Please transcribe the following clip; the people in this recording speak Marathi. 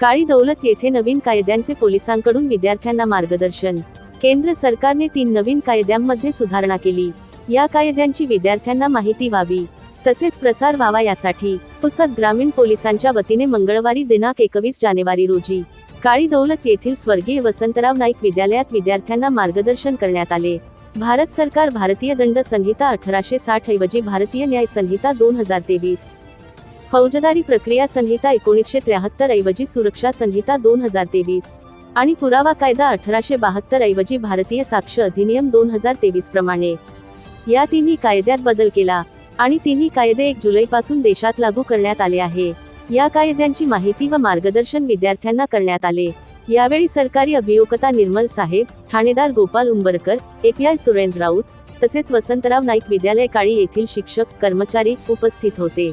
काळी दौलत येथे नवीन कायद्यांचे पोलिसांकडून विद्यार्थ्यांना मार्गदर्शन. केंद्र सरकारने तीन नवीन कायद्यांमध्ये सुधारणा केली. या कायद्यांची विद्यार्थ्यांना माहिती व्हावी. तसेच प्रसार व्हावा यासाठी पुसद ग्रामीण पोलिसांच्या वतीने मंगळवारी दिनांक एकवीस जानेवारी रोजी काळी दौलत येथील स्वर्गीय वसंतराव नाईक विद्यालयात विद्यार्थ्यांना मार्गदर्शन करण्यात आले. भारत सरकार भारतीय दंड संहिता अठराशे साठ ऐवजी भारतीय न्याय संहिता दोन हजार तेवीस. फौजदारी प्रक्रिया संहिता एकोणीसशे त्र्याहत्तर ऐवजी सुरक्षा संहिता दोन हजार तेवीस आणि पुरावा कायदा अठराशे बहात्तर ऐवजी भारतीय साक्ष अधिनियम दोन हजार तेवीस प्रमाणे. या तिन्ही कायद्यात बदल केला आणि तिन्ही कायदे एक जुलैपासून देशात लागू करण्यात आले आहे. या कायद्यांची माहिती व मार्गदर्शन विद्यार्थ्यांना करण्यात आले. यावेळी सरकारी अभियोक्ता निर्मल साहेब ठाणेदार गोपाल उंबरकर एपीआय सुरेंद्र राऊत तसेच वसंतराव नाईक विद्यालय काळी येथील शिक्षक कर्मचारी उपस्थित होते.